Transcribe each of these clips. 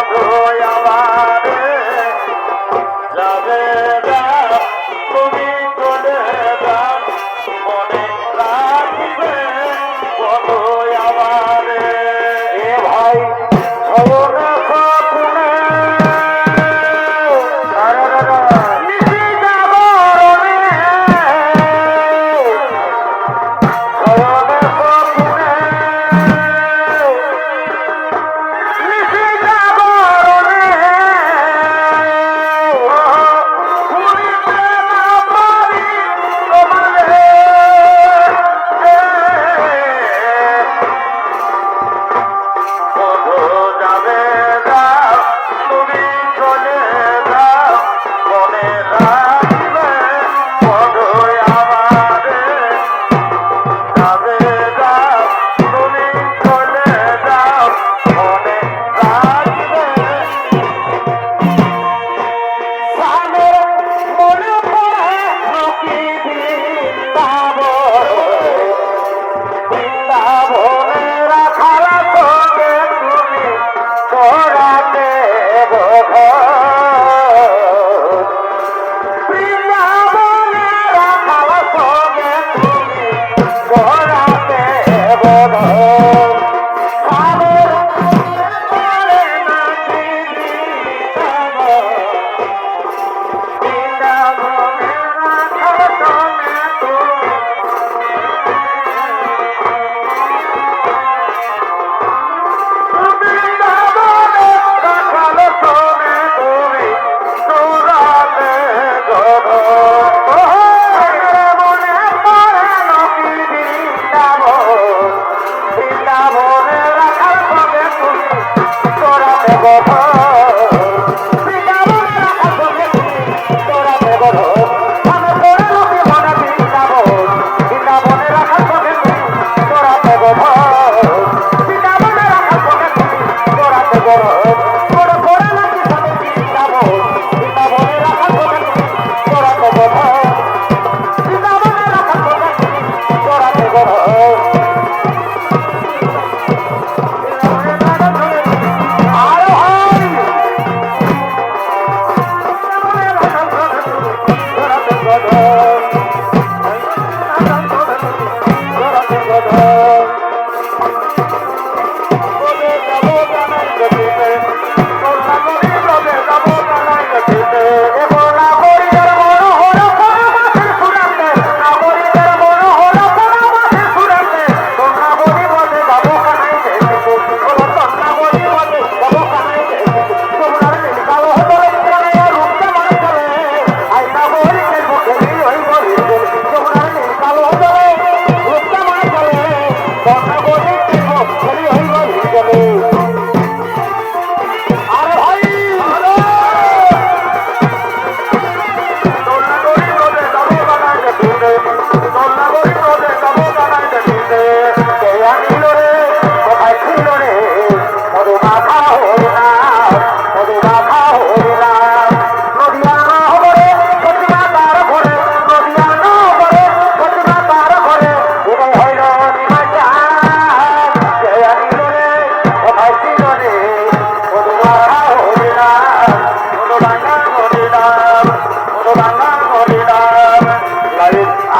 হবে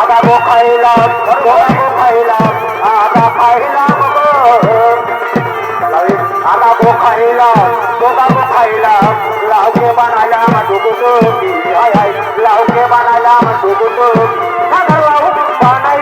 আগাবো খাইলাম গোড়াবো খাইলাম আগা খাইলাম আগাবো খাইলাম গোগাবো খাইলাম লাউকে বানালাম ডুবুটো হাই হাই লাউকে বানালাম ডুবুটো লাউ বানাই